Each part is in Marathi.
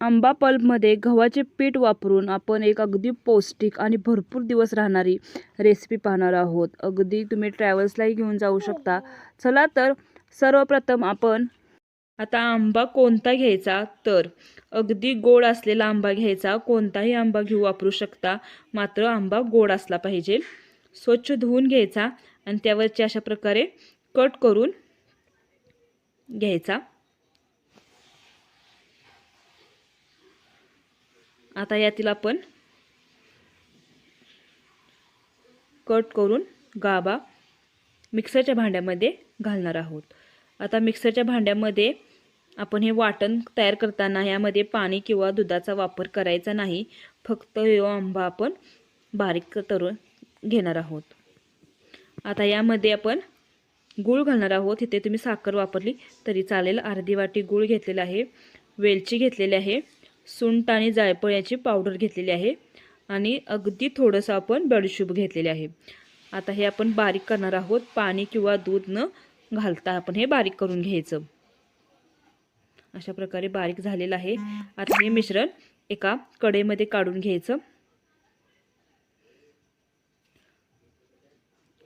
आंबा पल्पमध्ये गव्हाचे पीठ वापरून आपण एक अगदी पौष्टिक आणि भरपूर दिवस राहणारी रेसिपी पाहणार आहोत. अगदी तुम्ही ट्रॅव्हल्सलाही घेऊन जाऊ शकता. चला तर सर्वप्रथम आपण आता आंबा कोणता घ्यायचा? तर अगदी गोड असलेला आंबा घ्यायचा. कोणताही आंबा घेऊ वापरू शकता. मात्र आंबा गोड असला पाहिजे. स्वच्छ धुवून घ्यायचा आणि त्यावरचे अशा प्रकारे कट करून घ्यायचा. आता यातील आपण कट करून गाबा मिक्सरच्या भांड्यामध्ये घालणार आहोत. आता मिक्सरच्या भांड्यामध्ये आपण हे वाटण तयार करताना यामध्ये पाणी किंवा दुधाचा वापर करायचा नाही. फक्त हे आंबा आपण बारीक तरून घेणार आहोत. आता यामध्ये आपण गूळ घालणार आहोत. इथे तुम्ही साखर वापरली तरी चालेल. अर्धी वाटी गूळ घेतलेला आहे. वेलची घेतलेली आहे. सुंठ आणि जायफळ याची पावडर घेतलेली आहे. आणि अगदी थोडंसं आपण बडशुभ घेतलेले आहे. आता हे आपण बारीक करणार आहोत. पाणी किंवा दूध न घालता आपण हे बारीक करून घ्यायचं. अशा प्रकारे बारीक झालेलं आहे. आता हे मिश्रण एका कडेमध्ये काढून घ्यायचं.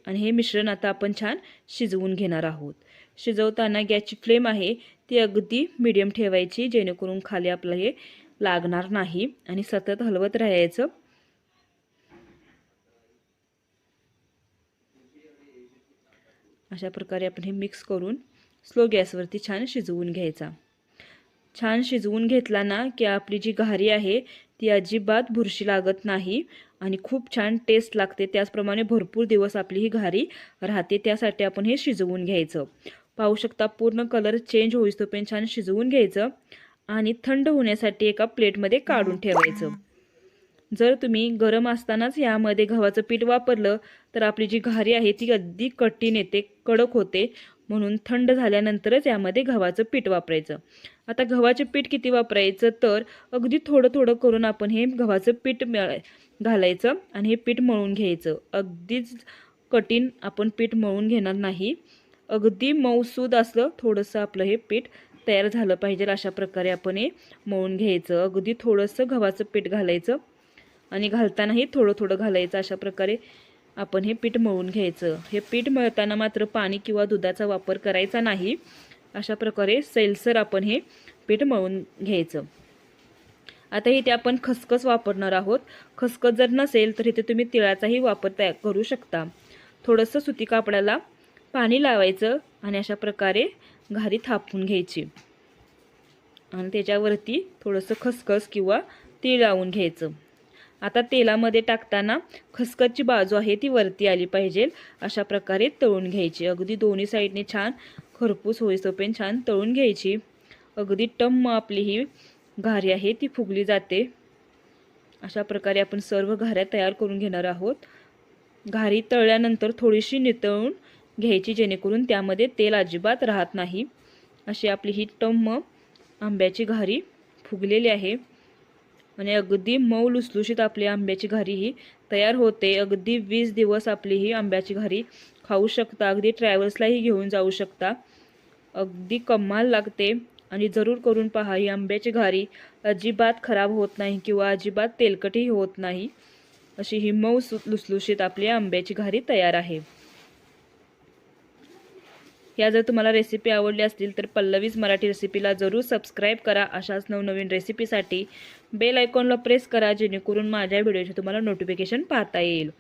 आणि हे मिश्रण आता आपण छान शिजवून घेणार आहोत. शिजवताना गॅसची फ्लेम आहे ती अगदी मीडियम ठेवायची जेणेकरून खाली आपलं हे लागणार नाही आणि सतत हलवत राहायचं. अशा प्रकारे आपण हे मिक्स करून स्लो गॅसवरती छान शिजवून घ्यायचा. छान शिजवून घेतला ना की आपली जी घारी आहे ती अजिबात बुरशी लागत नाही आणि खूप छान टेस्ट लागते. त्याचप्रमाणे भरपूर दिवस आपली ही घारी राहते त्यासाठी आपण हे शिजवून घ्यायचं. पाहू शकता पूर्ण कलर चेंज होईस पण छान शिजवून घ्यायचं. आणि थंड होण्यासाठी एका प्लेटमध्ये काढून ठेवायचं. जर तुम्ही गरम असतानाच यामध्ये गव्हाचं पीठ वापरलं तर आपली जी घारी आहे ती अगदी कठीण येते कडक होते. म्हणून थंड झाल्यानंतरच यामध्ये गव्हाचं पीठ वापरायचं. आता गव्हाचे पीठ किती वापरायचं तर अगदी थोडं थोडं करून आपण हे गव्हाचं पीठ घालायचं आणि हे पीठ मळून घ्यायचं. अगदीच कठीण आपण पीठ मळून घेणार नाही. अगदी मऊसूद असलं थोडंसं आपलं हे पीठ तयार झालं पाहिजे अशा प्रकारे आपण हे मळून घ्यायचं. अगदी थोडंसं गव्हाचं पीठ घालायचं आणि घालतानाही थोडं थोडं घालायचं अशा प्रकारे आपण हे पीठ मळून घ्यायचं. हे पीठ मळताना मात्र पाणी किंवा दुधाचा वापर करायचा नाही. अशा प्रकारे सैलसर आपण हे पीठ मळून घ्यायचं. आता इथे आपण खसखस वापरणार आहोत. खसखस जर नसेल तर इथे तुम्ही तिळाचाही वापर तयार करू शकता. थोडंसं सुती कापडाला पाणी लावायचं आणि अशा प्रकारे घारी थापून घ्यायची. आणि त्याच्यावरती थोडंसं खसखस किंवा तीळ लावून घ्यायचं. आता तेलामध्ये टाकताना खसखसची बाजू आहे ती वरती आली पाहिजे. अशा प्रकारे तळून घ्यायची. अगदी दोन्ही साईडने छान खरपूस होईसोपेन छान तळून घ्यायची. अगदी टम्म आपली ही घारी आहे ती फुगली जाते. अशा प्रकारे आपण सर्व घाऱ्या तयार करून घेणार आहोत. घारी तळल्यानंतर थोडीशी नितळून घ्यायची जेणेकरून त्यामध्ये तेल अजिबात राहत नाही. अशी आपली ही टम्म आंब्याची घारी फुगलेली आहे. आणि अगदी मऊ लुसलुशीत आपली आंब्याची घारी ही तयार होते. अगदी वीस दिवस आपली ही आंब्याची घारी खाऊ शकता. अगदी ट्रॅव्हल्सलाही घेऊन जाऊ शकता. अगदी कमाल लागते. आणि जरूर करून पहा ही आंब्याची घारी अजिबात खराब होत नाही किंवा अजिबात तेलकटही होत नाही. अशी ही मऊ लुसलुशीत आपली आंब्याची घारी तयार आहे. या जर तुम्हाला रेसिपी आवडली असतील तर पल्लवीज मराठी रेसिपीला जरूर सबस्क्राईब करा. अशाच नवनवीन रेसिपीसाठी बेल आयकॉनला प्रेस करा जेणेकरून माझ्या व्हिडिओचे तुम्हाला नोटिफिकेशन पाहता येईल.